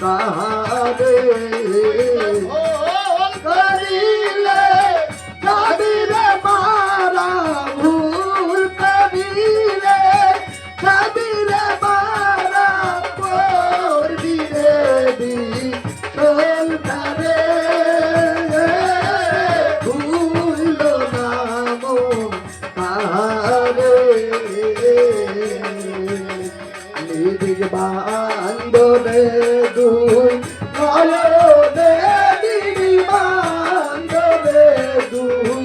কাহা বান্ধবে দুই নয়নে দিবি বান্ধবে দুই